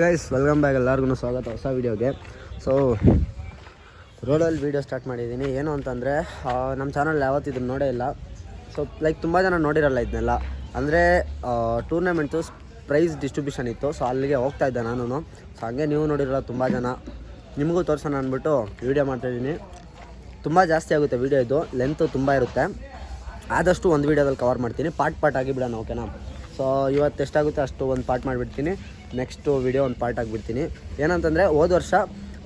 Guys welcome back ಎಲ್ಲರಿಗೂ ಸ್ವಾಗತ. ಹೊಸ ವೀಡಿಯೋಗೆ ಸೊ ರೋಡಲ್ಲಿ ವೀಡಿಯೋ ಸ್ಟಾರ್ಟ್ ಮಾಡಿದ್ದೀನಿ. ಏನು ಅಂತಂದರೆ ನಮ್ಮ ಚಾನಲ್ ಯಾವತ್ತಿದ್ರು ನೋಡೇ ಇಲ್ಲ. ಸೊ ಲೈಕ್ ತುಂಬ ಜನ ನೋಡಿರಲ್ಲ ಇದನ್ನೆಲ್ಲ ಅಂದರೆ ಟೂರ್ನಮೆಂಟ್ಸು ಪ್ರೈಸ್ ಡಿಸ್ಟ್ರಿಬ್ಯೂಷನ್ ಇತ್ತು. ಸೊ ಅಲ್ಲಿಗೆ ಹೋಗ್ತಾ ಇದ್ದೆ ನಾನು ಸೊ ಹಾಗೆ ನೀವು ನೋಡಿರಲ್ಲ ತುಂಬ ಜನ. ನಿಮಗೂ ತೋರಿಸೋಣ ಅಂದ್ಬಿಟ್ಟು ವೀಡಿಯೋ ಮಾಡ್ತಾಯಿದ್ದೀನಿ ತುಂಬ ಜಾಸ್ತಿ ಆಗುತ್ತೆ ವೀಡಿಯೋ ಇದು. ಲೆಂತು ತುಂಬ ಇರುತ್ತೆ. ಆದಷ್ಟು ಒಂದು ವೀಡಿಯೋದಲ್ಲಿ ಕವರ್ ಮಾಡ್ತೀನಿ. ಪಾರ್ಟ್ ಪಾರ್ಟ್ ಆಗಿ ಬಿಡೋಣ ಓಕೆನಾ ಸೊ ಇವತ್ತು ಎಷ್ಟಾಗುತ್ತೆ ಅಷ್ಟು ಒಂದು ಪಾರ್ಟ್ ಮಾಡಿಬಿಡ್ತೀನಿ. ನೆಕ್ಸ್ಟು ವಿಡಿಯೋ ಒಂದು ಪಾರ್ಟ್ ಆಗಿಬಿಡ್ತೀನಿ. ಏನಂತಂದರೆ, ಹೋದ ವರ್ಷ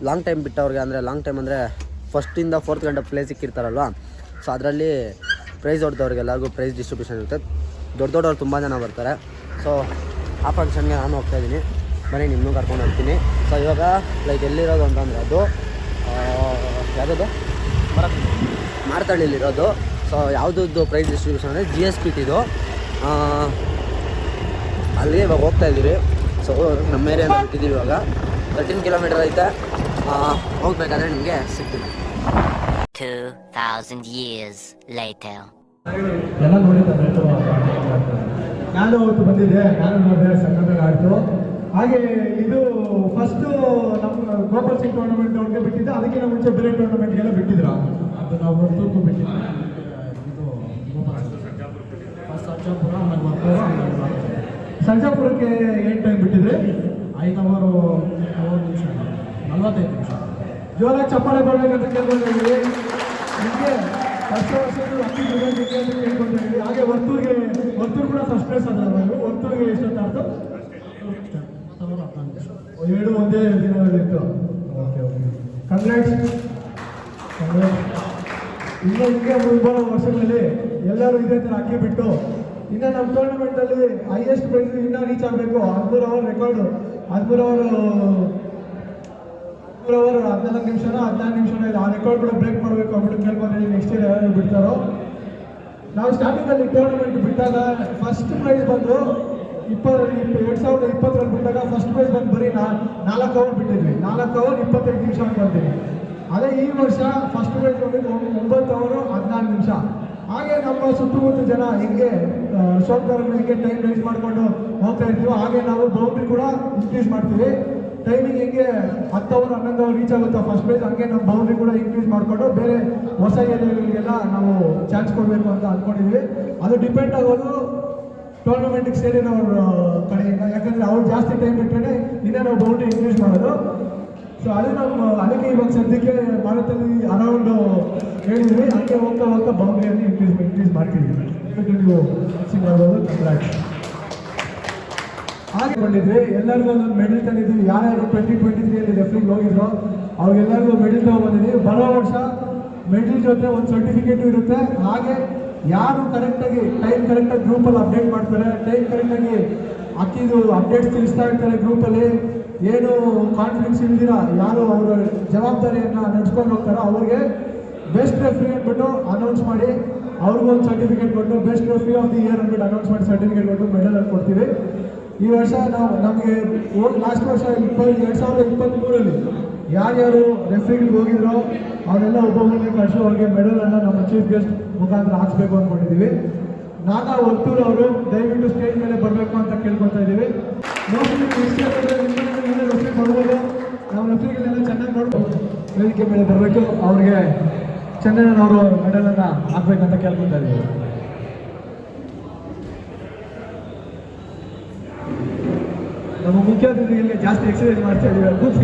ಲಾಂಗ್ ಟೈಮ್ ಬಿಟ್ಟವ್ರಿಗೆ ಅಂದರೆ ಲಾಂಗ್ ಟೈಮ್ ಅಂದರೆ ಫಸ್ಟಿಂದ ಫೋರ್ತ್ ಗಂಟೆ ಪ್ಲೇಸ್ ಸಿಕ್ಕಿರ್ತಾರಲ್ವ? ಸೊ ಅದರಲ್ಲಿ ಪ್ರೈಸ್ ಹೊಡೆದವ್ರಿಗೆ ಎಲ್ಲರಿಗೂ ಪ್ರೈಸ್ ಡಿಸ್ಟ್ರಿಬ್ಯೂಷನ್ ಇರುತ್ತೆ. ದೊಡ್ಡ ದೊಡ್ಡವ್ರು ತುಂಬ ಜನ ಬರ್ತಾರೆ. ಸೊ ಆ ಫಂಕ್ಷನ್ಗೆ ನಾನು ಹೋಗ್ತಾ ಇದ್ದೀನಿ. ಬನ್ನಿ ನಿಮ್ಮನ್ನು ಕರ್ಕೊಂಡು ಹೋಗ್ತೀನಿ. ಸೊ ಇವಾಗ ಲೈಕ್ ಎಲ್ಲಿರೋದು ಅಂತಂದರೆ ಅದು ಯಾವುದದು? ಮಾರ್ತಳ್ಳಿಲಿರೋದು ಸೊ ಯಾವುದದ್ದು ಪ್ರೈಸ್ ಡಿಸ್ಟ್ರಿಬ್ಯೂಷನ್ ಅಂದರೆ ಜಿ ಎಸ್ ಪಿ ಟಿದು ಅಲ್ಲಿಗೆ ಇವಾಗ ಹೋಗ್ತಾ ಸೊ ನಮ್ಮ ಏರಿಯಾ ಬಿಟ್ಟಿದ್ದೀವಿ ಇವಾಗ. ತರ್ಟೀನ್ ಕಿಲೋಮೀಟರ್ ಐತೆ. ಆ, ಹೋಗ್ಬೇಕಾದ್ರೆ ನಿಮಗೆ ಸಿಗ್ತೀನಿ. 2,000 years later. ಎಲ್ಲ ನೋಡಿದ್ದಾರೆ ನಾನು ಅವತ್ತು ಬಂದಿದ್ದೆ. ನಾನು ನೋಡಿದೆ ಸಕ್ಕತ್ತಾಗಿ ಆಯಿತು ಹಾಗೆ ಇದು ಫಸ್ಟ್ ನಮ್ಮ ಗೋಪಾಲ್ ಸಿಂಗ್ ಟೂರ್ನಮೆಂಟ್ ಅವ್ರಿಗೆ ಬಿಟ್ಟಿದ್ದೆ. ಅದಕ್ಕಿಂತ ಮುಂಚೆ ಬೇರೆ ಟೂರ್ನಮೆಂಟ್ಗೆಲ್ಲ ಬಿಟ್ಟಿದ್ರು? ಅದು ನಾವು ಹೊರತು ಬಿಟ್ಟಿದ್ದೆ ಇದು ಗೋಪಾಲ್ ಫಸ್ಟ್ ಸರ್ಜಾಪುರ ಸರ್ಜಾಪುರಕ್ಕೆ ಏಟ್ ಟೈಮ್ ಬಿಟ್ಟಿದ್ರೆ? ಐದು ಅವರು ಮೂವತ್ತು ನಿಮಿಷ. ನಲ್ವತ್ತೈದು ನಿಮಿಷ. ಜೋರಾಗಿ ಚಪ್ಪಾಳೆ ಬರಬೇಕಂತ ಕೇಳ್ಕೊಂಡಿದ್ದೀವಿ ನಿಮಗೆ ಫಸ್ಟ್ ವರ್ಷದ್ದು ಅತಿ ಕೇಳ್ಕೊಂಡಿದ್ದೀವಿ ಹಾಗೆ ವರ್ತೂರಿಗೆ, ವರ್ತೂರು ಕೂಡ ಫಸ್ಟ್ ಪ್ಲೇಸ್ ಅದ ಒತ್ತೂರಿಗೆ ವರ್ತೂರಿಗೆ ಎಷ್ಟೊತ್ತಾಯ್ತು ಏಳು ಒಂದೇ ದಿನದಲ್ಲಿತ್ತು ಓಕೆ ಓಕೆ. ಕಂಗ್ರಾಟ್ಸ್ ಇನ್ನು ಹಿಂಗೆ ಮುಂಬರೋ ವರ್ಷಗಳಲ್ಲಿ ಎಲ್ಲರೂ ಇದೇ ಥರ ಅಕ್ಕಿ ಬಿಟ್ಟು ಇನ್ನು ನಮ್ಮ ಟೂರ್ನಮೆಂಟಲ್ಲಿ ಹೈಯೆಸ್ಟ್ ಪ್ರೈಸ್ ಇನ್ನೂ ರೀಚ್ ಆಗಬೇಕು. ಹದಿಮೂರು ಅವರ್ ರೆಕಾರ್ಡು ಹದಿಮೂರು ಅವರು ಮೂರು ಅವರ್ ಹದಿನಾಲ್ಕು ನಿಮಿಷ ಹದಿನಾರು ನಿಮಿಷನ ಇದೆ. ಆ ರೆಕಾರ್ಡ್ ಕೂಡ ಬ್ರೇಕ್ ಮಾಡಬೇಕು ಅಂದ್ಬಿಟ್ಟು ಕೇಳ್ಕೊಂಡಿದ್ದೀವಿ ನೆಕ್ಸ್ಟ್ ಇಯರ್ ಯಾರು ಬಿಡ್ತಾರೋ? ನಾವು ಸ್ಟಾರ್ಟಿಂಗಲ್ಲಿ ಟೂರ್ನಮೆಂಟ್ ಬಿಟ್ಟಾಗ ಫಸ್ಟ್ ಪ್ರೈಸ್ ಬಂದು ಇಪ್ಪತ್ತು ಎರಡು ಸಾವಿರದ ಇಪ್ಪತ್ತರಲ್ಲಿ ಬಿಟ್ಟಾಗ ಫಸ್ಟ್ ಪ್ರೈಸ್ ಬಂದು ಬರೀ ನಾ, ನಾಲ್ಕು ಅವರ್ ಬಿಟ್ಟಿದ್ವಿ. ನಾಲ್ಕು ಅವರ್ ಇಪ್ಪತ್ತೈದು ನಿಮಿಷ ಅಂತ ಅದೇ ಈ ವರ್ಷ ಫಸ್ಟ್ ಪ್ರೈಸ್ ಬಂದಿದ್ದು ಒಂಬ- ಒಂಬತ್ತು ಅವರು ಹದಿನಾರು ನಿಮಿಷ. ಹಾಗೆ ನಮ್ಮ ಸುತ್ತಮುತ್ತ ಜನ ಹಿಂಗೆ ಹಿಂಗೆ ಟೈಮ್ ರೈಸ್ ಮಾಡಿಕೊಂಡು ಹೋಗ್ತಾ ಇರ್ತೀವಿ, ಹಾಗೆ ನಾವು ಬೌಂಡ್ರಿ ಕೂಡ ಇನ್ಕ್ರೀಸ್ ಮಾಡ್ತೀವಿ. ಟೈಮಿಂಗ್ ಹೆಂಗೆ ಹತ್ತು ಅವರ್ ಹನ್ನೊಂದು ಅವರ್ ರೀಚ್ ಆಗುತ್ತಾ ಫಸ್ಟ್ ಪ್ರೈಸ್ ಹಂಗೆ ನಮ್ಮ ಬೌಂಡ್ರಿ ಕೂಡ ಇನ್ಕ್ರೀಸ್ ಮಾಡಿಕೊಂಡು ಬೇರೆ ಹೊಸ ಏರಿಯಾಗಳಿಗೆಲ್ಲ ನಾವು ಚಾನ್ಸ್ ಕೊಡಬೇಕು ಅಂತ ಅಂದ್ಕೊಂಡಿದ್ವಿ ಅದು ಡಿಪೆಂಡ್ ಆಗೋದು ಟೂರ್ನಮೆಂಟಿಗೆ ಸೇರಿರೋರ ಕಡೆಯಿಂದ. ಯಾಕಂದರೆ ಅವ್ರು ಜಾಸ್ತಿ ಟೈಮ್ ಬಿಟ್ಟರೆ ಇನ್ನೇ ನಾವು ಬೌಂಡ್ರಿ ಇನ್ಕ್ರೀಸ್ ಮಾಡೋದು. ಸೊ ಅದೇ ನಮ್ಮ ಅದಕ್ಕೆ ಇವಾಗ ಸದ್ಯಕ್ಕೆ ಭಾರತದಲ್ಲಿ ಅರೌಂಡ್ ಹೇಳಿದ್ವಿ ಅದಕ್ಕೆ ಹೋಗ್ತಾ ಹೋಗ್ತಾ ಬಾಂಬೆಯನ್ನು ಇನ್ಕ್ರೀಸ್ ಇನ್ಕ್ರೀಸ್ ಮಾಡ್ತೀವಿ ನೀವು ಸಿಂಗ್ ಆಗೋದು ಕಂಗ್ರಾಟ್ಸ್ ಹಾಗೆ ಬಂದಿದ್ವಿ ಎಲ್ಲರಿಗೂ ಒಂದೊಂದು ಮೆಡಲ್ ತಂದಿದ್ವಿ ಯಾರ್ಯಾರು ಟ್ವೆಂಟಿ ಟ್ವೆಂಟಿ ತ್ರೀಯಲ್ಲಿ ರೆಫ್ರಿಗೆ ಹೋಗಿದ್ರು, ಅವ್ರಿಗೆಲ್ಲರಿಗೂ ಮೆಡಲ್ ತಗೊಂಡ್ಬಂದಿದ್ವಿ ಬರೋ ವರ್ಷ ಮೆಡಲ್ ಜೊತೆ ಒಂದು ಸರ್ಟಿಫಿಕೇಟು ಇರುತ್ತೆ. ಹಾಗೆ ಯಾರು ಕರೆಕ್ಟಾಗಿ ಟೈಮ್ ಕರೆಕ್ಟಾಗಿ ಗ್ರೂಪಲ್ಲಿ ಅಪ್ಡೇಟ್ ಮಾಡ್ತಾರೆ ಟೈಮ್ ಕರೆಕ್ಟಾಗಿ ಅಕ್ಕಿದು ಅಪ್ಡೇಟ್ಸ್ ತಿಳಿಸ್ತಾ ಇರ್ತಾರೆ ಗ್ರೂಪಲ್ಲಿ ಏನು ಕಾನ್ಫಿಡೆನ್ಸ್ ಇಲ್ದಿರ? ಯಾರು ಅವರ ಜವಾಬ್ದಾರಿಯನ್ನು ನಡೆಸ್ಕೊಂಡು ಹೋಗ್ತಾರೋ ಅವ್ರಿಗೆ ಬೆಸ್ಟ್ ರೆಫ್ರಿ ಅಂದ್ಬಿಟ್ಟು ಅನೌನ್ಸ್ ಮಾಡಿ, ಅವ್ರಿಗೊಂದು ಸರ್ಟಿಫಿಕೇಟ್ ಕೊಟ್ಟು best referee of the year ಅಂದ್ಬಿಟ್ಟು ಅನೌನ್ಸ್ ಮಾಡಿ ಸರ್ಟಿಫಿಕೇಟ್ ಕೊಟ್ಟು ಮೆಡಲ್ ಅಲ್ಲಿ ಕೊಡ್ತೀವಿ. ಈ ವರ್ಷ ನಾವು ನಮಗೆ ಲಾಸ್ಟ್ ವರ್ಷ ಇಪ್ಪತ್ತು, ಎರಡು ಸಾವಿರದ ಇಪ್ಪತ್ತ್ಮೂರಲ್ಲಿ ಯಾರ್ಯಾರು ರೆಫ್ರಿಗಳಿಗೆ ಹೋಗಿದ್ರೋ ಅವರೆಲ್ಲ ಒಬ್ಬೊಬ್ಬರಿಗೆ ಕಳಿಸಿ ಅವ್ರಿಗೆ ಮೆಡಲನ್ನು ನಮ್ಮ ಚೀಫ್ ಗೆಸ್ಟ್ ಮುಖಾಂತರ ಹಾಕ್ಸ್ಬೇಕು ಅಂದ್ಕೊಂಡಿದ್ದೀವಿ ನಾನಾ ಒತ್ತೂರು ಅವರು ದಯವಿಟ್ಟು ಸ್ಟೇಜ್ ಮೇಲೆ ಬರಬೇಕು ಅಂತ ಕೇಳ್ಕೊತಾ ಇದ್ದೀವಿ. ಮೋಸ್ಟ್ಲಿ ನಾವು ರೆಫ್ರಿಗಳೆಲ್ಲ ಚೆನ್ನಾಗಿ ನೋಡ್ಬೋದು. ವೇದಿಕೆ ಮೇಲೆ ಬರಬೇಕು. ಅವ್ರಿಗೆ ಚಂದ್ರನವರು ಮೆಡಲನ್ನು ಹಾಕ್ಬೇಕಂತ ಕೇಳ್ಕೊತಾ ಇದ್ದೀವಿ ನಮ್ಮ ಮುಖ್ಯ ಅತಿಥಿಗಳಿಗೆ ಜಾಸ್ತಿ ಎಕ್ಸಸೈಸ್ ಮಾಡ್ತಾ ಇದೀವಿ ಅದ್ಭುತ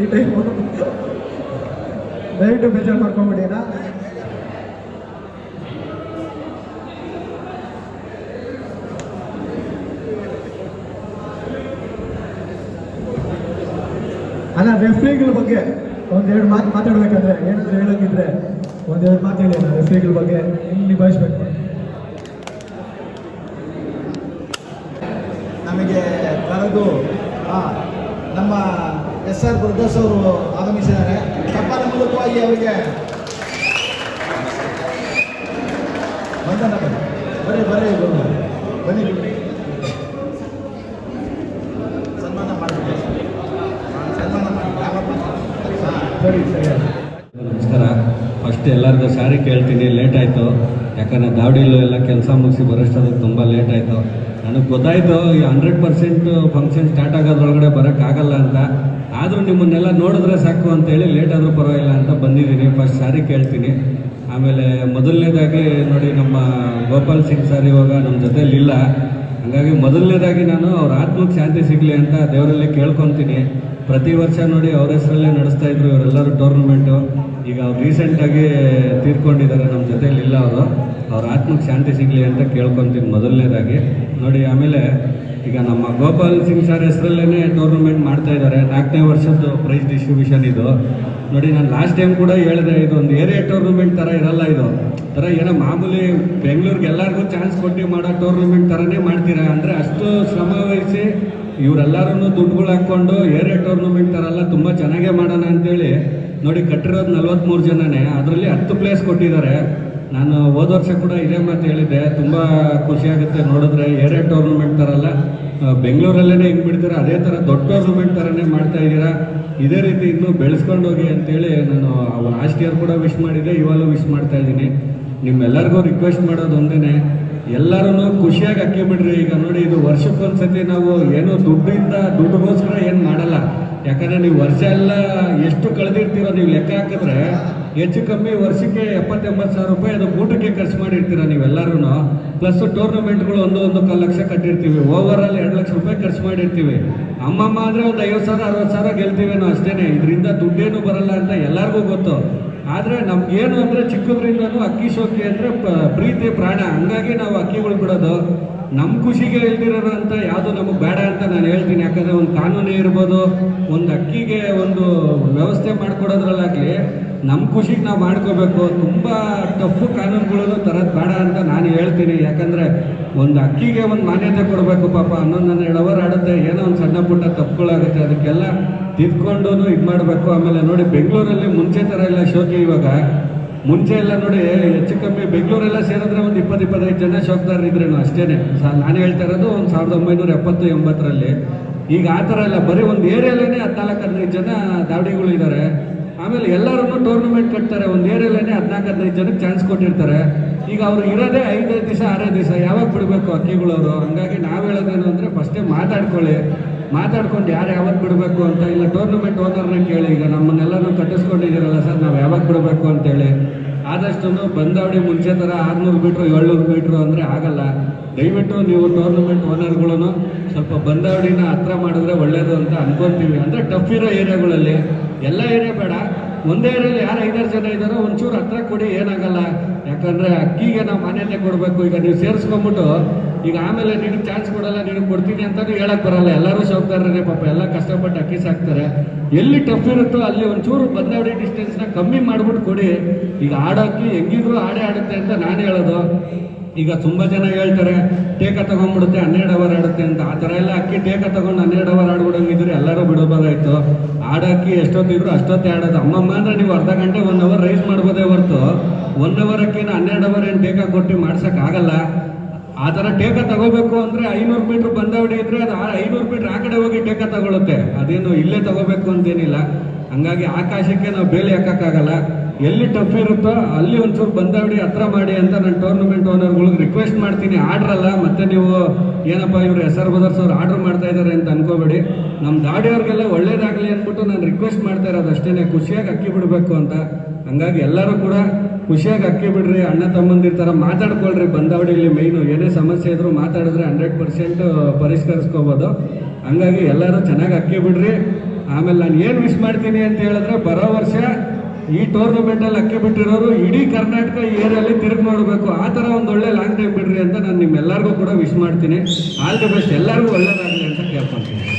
ಈ ಟೈಮು ದಯವಿಟ್ಟು ಬೇಜಾರು ಮಾಡ್ಕೊಂಬಿಡಿ ನಾ ಅಲ್ಲ ರೆಫ್ರಿಗಳ ಬಗ್ಗೆ ಒಂದೆರಡು ಮಾತು ಮಾತಾಡ್ಬೇಕಂದ್ರೆ ಏನಾದ್ರು ಹೇಳೋಕಿದ್ರೆ ಒಂದೆರಡು ಮಾತು ಹೇಳಿ ರೆಫ್ರಿಗಳ ಬಗ್ಗೆ ಹೆಂಗೆ ನಿಭಾಯಿಸ್ಬೇಕು? ನಮಗೆ ಕರೆದು ನಮ್ಮ ಎಸ್ ಆರ್ ಗುರುದಾಸ್ ಅವರು ಆಗಮಿಸಿದ್ದಾರೆ. ತಪ್ಪಾದ ಮೂಲಕವಾಗಿ ಅವರಿಗೆ ಬನ್ನಿ ಬರೀ ಬನ್ನಿ ಬನ್ನಿ ಗುರು. ಸನ್ಮಾನ ಮಾಡಿ ಸನ್ಮಾನ ಮಾಡಿ ಯಾವಪ್ಪ? ಹಾ. ಸರಿ ಸರಿ ನಮಸ್ಕಾರ ಫಸ್ಟ್ ಎಲ್ಲರಿಗೂ ಸಾರಿ ಕೇಳ್ತೀನಿ ಲೇಟ್ ಆಯಿತು. ಯಾಕಂದರೆ ದಾವಡಿಲು ಎಲ್ಲ ಕೆಲಸ ಮುಗಿಸಿ ಬರೋಷ್ಟೊತ್ತಿಗೆ ತುಂಬ ಲೇಟ್ ಆಯಿತು. ನನಗೆ ಗೊತ್ತಾಯಿತು, ಈ ಹಂಡ್ರೆಡ್ ಪರ್ಸೆಂಟ್ ಫಂಕ್ಷನ್ ಸ್ಟಾರ್ಟ್ ಆಗೋದ್ರೊಳಗಡೆ ಬರೋಕ್ಕಾಗಲ್ಲ ಅಂತ. ಆದರೂ ನಿಮ್ಮನ್ನೆಲ್ಲ ನೋಡಿದ್ರೆ ಸಾಕು ಅಂತೇಳಿ ಲೇಟ್ ಆದರೂ ಪರವಾಗಿಲ್ಲ ಅಂತ ಬಂದಿದ್ದೀನಿ. ಫಸ್ಟ್ ಸಾರಿ ಕೇಳ್ತೀನಿ. ಆಮೇಲೆ ಮೊದಲನೇದಾಗಿ ನೋಡಿ, ನಮ್ಮ ಗೋಪಾಲ್ ಸಿಂಗ್ ಸರ್ ಇವಾಗ ನಮ್ಮ ಜೊತೆಯಲ್ಲಿ ಇಲ್ಲ. ಹಾಗಾಗಿ ಮೊದಲನೇದಾಗಿ ನಾನು ಅವ್ರ ಆತ್ಮಕ್ಕೆ ಶಾಂತಿ ಸಿಗಲಿ ಅಂತ ದೇವರಲ್ಲಿ ಕೇಳ್ಕೊತೀನಿ. ಪ್ರತಿ ವರ್ಷ ನೋಡಿ ಅವ್ರ ಹೆಸರಲ್ಲೇ ನಡೆಸ್ತಾ ಇದ್ರು ಇವರೆಲ್ಲರೂ ಟೂರ್ನಮೆಂಟು ಈಗ ಅವ್ರು ರೀಸೆಂಟಾಗಿ ತೀರ್ಕೊಂಡಿದ್ದಾರೆ ನಮ್ಮ ಜೊತೆಯಲ್ಲಿಲ್ಲ ಇಲ್ಲ ಅವರು. ಅವ್ರ ಆತ್ಮಕ್ಕೆ ಶಾಂತಿ ಸಿಗಲಿ ಅಂತ ಕೇಳ್ಕೊತೀನಿ ಮೊದಲನೇದಾಗಿ. ನೋಡಿ, ಆಮೇಲೆ ಈಗ ನಮ್ಮ ಗೋಪಾಲ್ ಸಿಂಗ್ ಸರ್ ಹೆಸರಲ್ಲೇ ಟೂರ್ನಮೆಂಟ್ ಮಾಡ್ತಾ ಇದ್ದಾರೆ. ನಾಲ್ಕನೇ ವರ್ಷದ್ದು ಪ್ರೈಸ್ ಡಿಸ್ಟ್ರಿಬ್ಯೂಷನ್ ಇದು. ನೋಡಿ, ನಾನು ಲಾಸ್ಟ್ ಟೈಮ್ ಕೂಡ ಹೇಳಿದೆ ಇದು ಒಂದು ಏರಿಯಾ ಟೂರ್ನಮೆಂಟ್ ಥರ ಇರಲ್ಲ ಇದು. ಥರ ಏನೋ ಮಾಮೂಲಿ ಬೆಂಗಳೂರಿಗೆ ಎಲ್ಲರಿಗೂ ಚಾನ್ಸ್ ಕೊಟ್ಟು ಮಾಡೋ ಟೂರ್ನಮೆಂಟ್ ಥರನೇ ಮಾಡ್ತೀರಾ? ಅಂದರೆ ಅಷ್ಟು ಶ್ರಮ ವಹಿಸಿ ಇವರೆಲ್ಲರೂ ದುಡ್ಡುಗಳು ಹಾಕ್ಕೊಂಡು ಏರಿಯಾ ಟೂರ್ನಮೆಂಟ್ ಥರ ಎಲ್ಲ ತುಂಬ ಚೆನ್ನಾಗೇ ಮಾಡೋಣ ಅಂತೇಳಿ ನೋಡಿ, ಕಟ್ಟಿರೋದು ನಲ್ವತ್ತ್ಮೂರು ಜನನೇ, ಅದರಲ್ಲಿ ಹತ್ತು ಪ್ಲೇಸ್ ಕೊಟ್ಟಿದ್ದಾರೆ. ನಾನು ಹೋದ ವರ್ಷ ಕೂಡ ಇದೇ ಮಾತು ಹೇಳಿದ್ದೆ, ತುಂಬ ಖುಷಿಯಾಗುತ್ತೆ ನೋಡಿದ್ರೆ ಏರೆ ಟೂರ್ನಮೆಂಟ್ ಥರ ಅಲ್ಲ ಬೆಂಗಳೂರಲ್ಲೇ ಹಿಂಗೆ ಬಿಡ್ತೀರಾ, ಅದೇ ಥರ ದೊಡ್ಡ ಟೂರ್ನಮೆಂಟ್ ಥರನೇ ಮಾಡ್ತಾ ಇದ್ದೀರಾ. ಇದೇ ರೀತಿ ಇನ್ನೂ ಬೆಳೆಸ್ಕೊಂಡು ಹೋಗಿ ಅಂತೇಳಿ ನಾನು ಲಾಸ್ಟ್ ಇಯರ್ ಕೂಡ ವಿಶ್ ಮಾಡಿದ್ದೆ, ಇವಾಗಲೂ ವಿಶ್ ಮಾಡ್ತಾ ಇದ್ದೀನಿ. ನಿಮ್ಮೆಲ್ಲರಿಗೂ ರಿಕ್ವೆಸ್ಟ್ ಮಾಡೋದು ಒಂದೇ ಎಲ್ಲರೂ ಖುಷಿಯಾಗಿ ಅಕ್ಕಿ ಈಗ ನೋಡಿ, ಇದು ವರ್ಷಕ್ಕೊಂದ್ಸತಿ ನಾವು ಏನು ದುಡ್ಡಿಂದ ದುಡ್ಡುಗೋಸ್ಕರ ಏನು ಮಾಡಲ್ಲ. ಯಾಕಂದ್ರೆ ನೀವು ವರ್ಷ ಎಲ್ಲ ಎಷ್ಟು ಕಳೆದಿರ್ತೀರೋ ನೀವು ಲೆಕ್ಕ ಹಾಕಿದ್ರೆ ಹೆಚ್ಚು ಕಮ್ಮಿ ವರ್ಷಕ್ಕೆ ಎಪ್ಪತ್ತೆಂಬತ್ತು ಸಾವಿರ ರೂಪಾಯಿ ಅದು ಊಟಕ್ಕೆ ಖರ್ಚು ಮಾಡಿರ್ತೀರ ನೀವೆಲ್ಲರೂ ಪ್ಲಸ್ ಟೂರ್ನಮೆಂಟ್ಗಳು ಒಂದು ಒಂದು ಕಾಲು ಲಕ್ಷ ಕಟ್ಟಿರ್ತೀವಿ. ಓವರ್ ಎರಡು ಲಕ್ಷ ರೂಪಾಯಿ ಖರ್ಚು ಮಾಡಿರ್ತೀವಿ. ಅಮ್ಮಮ್ಮ ಅಂದರೆ ಒಂದು ಐವತ್ತು ಸಾವಿರ, ಅರವತ್ತು ಸಾವಿರ ಗೆಲ್ತೀವೇನೋ ಅಷ್ಟೇನೆ. ಇದರಿಂದ ದುಡ್ಡೇನು ಬರಲ್ಲ ಅಂತ ಎಲ್ಲರಿಗೂ ಗೊತ್ತು. ಆದರೆ ಏನು ಅಂದರೆ ಚಿಕ್ಕದ್ರಿಂದನೂ ಅಕ್ಕಿ ಶೋಕಿ ಅಂದರೆ ಪ್ರೀತಿ, ಪ್ರಾಣ. ಹಂಗಾಗಿ ನಾವು ಅಕ್ಕಿಗಳು ಬಿಡೋದು ನಮ್ಮ ಖುಷಿಗೆ ಇಲ್ದಿರೋರು ಅಂತ ಯಾವುದು ನಮಗೆ ಬೇಡ ಅಂತ ನಾನು ಹೇಳ್ತೀನಿ. ಯಾಕಂದರೆ ಒಂದು ಕಾನೂನೇ ಇರ್ಬೋದು, ಒಂದು ಅಕ್ಕಿಗೆ ಒಂದು ವ್ಯವಸ್ಥೆ ಮಾಡಿಕೊಡೋದ್ರಲ್ಲಾಗಲಿ ನಮ್ಮ ಖುಷಿಗೆ ನಾವು ಮಾಡ್ಕೋಬೇಕು. ತುಂಬ ಟಫ್ ಕಾನೂನುಗಳನ್ನು ತರೋದು ಬೇಡ ಅಂತ ನಾನು ಹೇಳ್ತೀನಿ. ಯಾಕಂದರೆ ಒಂದು ಅಕ್ಕಿಗೆ ಒಂದು ಮಾನ್ಯತೆ ಕೊಡಬೇಕು ಪಾಪ. ಅವರ್ ಆಡುತ್ತೆ ಏನೋ ಒಂದು ಸಣ್ಣ ಪುಟ್ಟ ತಪ್ಪುಗಳಾಗುತ್ತೆ. ಅದಕ್ಕೆಲ್ಲ ತಿದ್ಕೊಂಡು ಇದು ಮಾಡಬೇಕು. ಆಮೇಲೆ ನೋಡಿ ಬೆಂಗಳೂರಲ್ಲಿ ಮುಂಚೆ ಥರ ಎಲ್ಲ ಶೋಕಿ ಇವಾಗ. ಮುಂಚೆ ಎಲ್ಲ ನೋಡಿ ಹೆಚ್ಚು ಕಮ್ಮಿ ಬೆಂಗಳೂರೆಲ್ಲ ಸೇರಿದ್ರೆ ಒಂದು ಇಪ್ಪತ್ತು, ಇಪ್ಪತ್ತೈದು ಜನ ಶೋಕ್ದಾರರು ಇದ್ರೇನು ಅಷ್ಟೇ ನಾನು ಹೇಳ್ತಾ ಇರೋದು ಒಂದು ಸಾವಿರದ ಒಂಬೈನೂರ ಎಪ್ಪತ್ತು, ಎಂಬತ್ತರಲ್ಲಿ. ಈಗ ಆ ಥರ ಇಲ್ಲ. ಬರೀ ಒಂದು ಏರಿಯಾಲೇ ಹದಿನಾಲ್ಕು, ಹದಿನೈದು ಜನ ದಾವಡಿಗಳು ಇದ್ದಾರೆ ಆಮೇಲೆ ಎಲ್ಲರೂ ಟೂರ್ನಮೆಂಟ್ ಕಟ್ತಾರೆ. ಒಂದು ಏರಿಯಾಲೇ ಹದಿನಾಲ್ಕು, ಹದಿನೈದು ಜನಕ್ಕೆ ಚಾನ್ಸ್ ಕೊಟ್ಟಿರ್ತಾರೆ. ಈಗ ಅವ್ರು ಇರೋದೇ ಐದೈದು ದಿವಸ ಆರೈದು ದಿವಸ. ಯಾವಾಗ ಬಿಡಬೇಕು ಅಕ್ಕಿಗಳವರು? ಹಂಗಾಗಿ ನಾವು ಹೇಳೋದೇನು ಅಂದರೆ ಫಸ್ಟೇ ಮಾತಾಡ್ಕೊಳ್ಳಿ. ಮಾತಾಡ್ಕೊಂಡು ಯಾರು ಯಾವತ್ತು ಬಿಡಬೇಕು ಅಂತ ಇಲ್ಲ ಟೂರ್ನಮೆಂಟ್ ಓನರ್ನ ಕೇಳಿ, ಈಗ ನಮ್ಮನ್ನೆಲ್ಲರೂ ಕಟ್ಟಿಸ್ಕೊಂಡಿದ್ದೀರಲ್ಲ ಸರ್, ನಾವು ಯಾವಾಗ ಬಿಡಬೇಕು ಅಂತೇಳಿ. ಆದಷ್ಟು ಬಂದವಡಿ ಮುಂಚೆ ಥರ ಆರುನೂರು ಮೀಟ್ರು, ಏಳ್ನೂರು ಮೀಟ್ರು ಅಂದರೆ ಆಗಲ್ಲ. ದಯವಿಟ್ಟು ನೀವು ಟೂರ್ನಮೆಂಟ್ ಓನರ್ಗಳೂ ಸ್ವಲ್ಪ ಬಂದವಡಿನ ಹತ್ರ ಮಾಡಿದ್ರೆ ಒಳ್ಳೆಯದು ಅಂತ ಅನ್ಕೊತೀವಿ ಅಂದರೆ ಟಫ್ ಇರೋ ಏರಿಯಾಗಳಲ್ಲಿ. ಎಲ್ಲ ಏರಿಯಾ ಬೇಡ. ಒಂದೇ ಏರಿಯಲ್ಲಿ ಯಾರು ಐದಾರು ಜನ ಇದ್ದಾರೋ ಒಂಚೂರು ಹತ್ರ ಕೊಡಿ, ಏನಾಗಲ್ಲ. ಯಾಕಂದರೆ ಅಕ್ಕಿಗೆ ನಾವು ಮಾನ್ಯತೆ ಕೊಡಬೇಕು. ಈಗ ನೀವು ಸೇರಿಸ್ಕೊಂಬಿಟ್ಟು, ಈಗ ಆಮೇಲೆ ನಿನಗೆ ಚಾನ್ಸ್ ಕೊಡಲ್ಲ ನಿನಗೆ ಕೊಡ್ತೀನಿ ಅಂತಲೂ ಹೇಳಕ್ ಬರಲ್ಲ. ಎಲ್ಲರೂ ಶೌಕರ್ಯರೇ ಪಾಪ, ಎಲ್ಲ ಕಷ್ಟಪಟ್ಟು ಅಕ್ಕಿ ಸಾಕ್ತಾರೆ. ಎಲ್ಲಿ ಟಫ್ ಇರುತ್ತೋ ಅಲ್ಲಿ ಒಂಚೂರು ಬದಲಾವಣೆ ಡಿಸ್ಟೆನ್ಸ್ನ ಕಮ್ಮಿ ಮಾಡ್ಬಿಟ್ಟು ಕೊಡಿ. ಈಗ ಆಡೋಕ್ಕಿ ಹೆಂಗಿದ್ರು ಆಡೇ ಆಡುತ್ತೆ ಅಂತ ನಾನು ಹೇಳೋದು. ಈಗ ತುಂಬ ಜನ ಹೇಳ್ತಾರೆ, ಟೇಕ ತಗೊಂಡ್ಬಿಡುತ್ತೆ, ಹನ್ನೆರಡು ಅವರ್ ಆಡುತ್ತೆ ಅಂತ. ಆ ಥರ ಎಲ್ಲ ಅಕ್ಕಿ ಟೇಕ ತಗೊಂಡು ಹನ್ನೆರಡು ಅವರ್ ಆಡ್ಬಿಡಂಗಿದ್ರೆ ಎಲ್ಲರೂ ಬಿಡಬೋದಾಯ್ತು ಆಡೋಕ್ಕಿ ಎಷ್ಟೊತ್ತಿದ್ರು ಅಷ್ಟೊತ್ತೇ ಆಡೋದು. ಅಮ್ಮಮ್ಮ ಅಂದ್ರೆ ನೀವು ಅರ್ಧ ಗಂಟೆ ಒನ್ ಅವರ್ ರೈಸ್ ಮಾಡ್ಬೋದೇ ಹೊರತು. ಒನ್ ಅವರ್ ಅಕ್ಕಿನ ಹನ್ನೆರಡು ಅವರ್ ಏನು ಟೇಕ ಕೊಟ್ಟು ಮಾಡ್ಸೋಕ್ಕಾಗಲ್ಲ. ಆ ಥರ ಟೇಕ ತಗೋಬೇಕು ಅಂದರೆ ಐನೂರು ಮೀಟ್ರ್ ಬಂದವಡಿ ಇದ್ರೆ ಅದು ಐನೂರು ಮೀಟ್ರ್ ಆ ಕಡೆ ಹೋಗಿ ಟೇಕ ತಗೊಳುತ್ತೆ. ಅದೇನು ಇಲ್ಲೇ ತಗೋಬೇಕು ಅಂತೇನಿಲ್ಲ. ಹಂಗಾಗಿ ಆಕಾಶಕ್ಕೆ ನಾವು ಬೇಲಿ ಹಾಕೋಕ್ಕಾಗಲ್ಲ. ಎಲ್ಲಿ ಟಫ್ ಇರುತ್ತೋ ಅಲ್ಲಿ ಒಂಚೂರು ಬಂದವಡಿ ಹತ್ರ ಮಾಡಿ ಅಂತ ನಾನು ಟೂರ್ನಮೆಂಟ್ ಓನರ್ಗಳಿಗೆ ರಿಕ್ವೆಸ್ಟ್ ಮಾಡ್ತೀನಿ. ಆಡ್ರಲ್ಲ ಮತ್ತೆ ನೀವು ಏನಪ್ಪ ಇವರು ಹೆಸರು ಬದರ್ಸೋರು ಆರ್ಡ್ರ್ ಮಾಡ್ತಾ ಇದ್ದಾರೆ ಅಂತ ಅನ್ಕೋಬೇಡಿ. ನಮ್ಮ ದಾಡಿಯವ್ರಿಗೆಲ್ಲ ಒಳ್ಳೇದಾಗಲಿ ಅಂದ್ಬಿಟ್ಟು ನಾನು ರಿಕ್ವೆಸ್ಟ್ ಮಾಡ್ತಾ ಇರೋದು ಅಷ್ಟೇ ಖುಷಿಯಾಗಿ ಅಕ್ಕಿ ಬಿಡಬೇಕು ಅಂತ. ಹಂಗಾಗಿ ಎಲ್ಲರೂ ಕೂಡ ಖುಷಿಯಾಗಿ ಅಕ್ಕಿ ಬಿಡ್ರಿ, ಅಣ್ಣ ತಮ್ಮಂದಿರ ಥರ ಮಾತಾಡ್ಕೊಳ್ರಿ. ಬಂದವಡಿಲಿ ಮೈನು ಏನೇ ಸಮಸ್ಯೆ ಇದ್ರೂ ಮಾತಾಡಿದ್ರೆ ಹಂಡ್ರೆಡ್ ಪರ್ಸೆಂಟ್ ಪರಿಷ್ಕರಿಸ್ಕೋಬೋದು. ಹಂಗಾಗಿ ಎಲ್ಲರೂ ಚೆನ್ನಾಗಿ ಅಕ್ಕಿ ಬಿಡ್ರಿ. ಆಮೇಲೆ ನಾನು ಏನು ವಿಶ್ ಮಾಡ್ತೀನಿ ಅಂತ ಹೇಳಿದ್ರೆ, ಬರೋ ವರ್ಷ ಈ ಟೂರ್ನಮೆಂಟಲ್ಲಿ ಅಕ್ಕಿ ಬಿಟ್ಟಿರೋರು ಇಡೀ ಕರ್ನಾಟಕ ಏರಿಯಲ್ಲಿ ತಿರುಗಿ ನೋಡಬೇಕು. ಆ ಥರ ಒಂದು ಒಳ್ಳೆ ಲಾಂಗ್ ಟೈಮ್ ಬಿಡ್ರಿ ಅಂತ ನಾನು ನಿಮ್ಮೆಲ್ಲರಿಗೂ ಕೂಡ ವಿಶ್ ಮಾಡ್ತೀನಿ. ಆಲ್ ದಿ ಬೆಸ್ಟ್ ಎಲ್ಲರಿಗೂ ಒಳ್ಳೇದಾಗಲಿ ಅಂತ ಕೇಳ್ಕೊತೀನಿ.